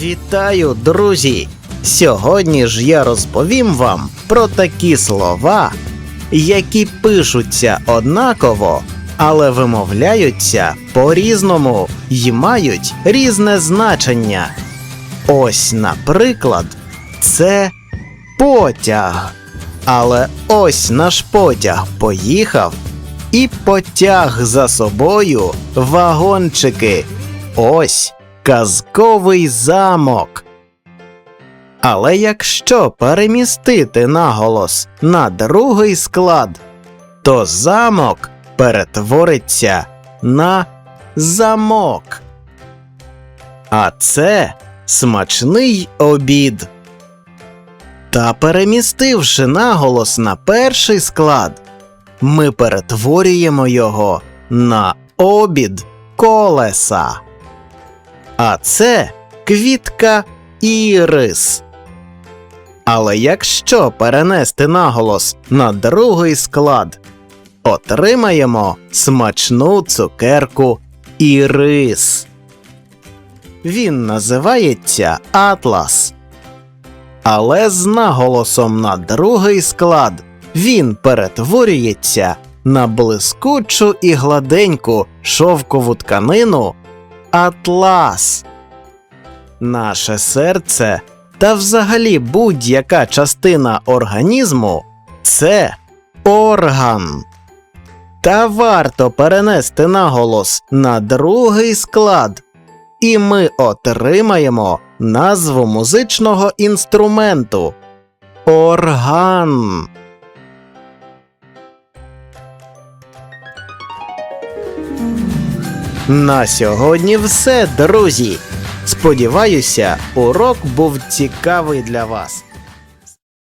Вітаю, друзі! Сьогодні ж я розповім вам про такі слова, які пишуться однаково, але вимовляються по-різному і мають різне значення. Ось, наприклад, це потяг. Але ось наш потяг поїхав і потяг за собою вагончики. Ось казковий замок. Але якщо перемістити наголос на другий склад, то замок перетвориться на замок. А це смачний обід. Та перемістивши наголос на перший склад, ми перетворюємо його на обід колеса. А це квітка ірис. Але якщо перенести наголос на другий склад, отримаємо смачну цукерку ірис. Він називається Атлас. Але з наголосом на другий склад він перетворюється на блискучу і гладеньку шовкову тканину Атлас. Наше серце та взагалі будь-яка частина організму це орган. Та варто перенести наголос на другий склад, і ми отримаємо назву музичного інструменту орган. На сьогодні все, друзі. Сподіваюся, урок був цікавий для вас.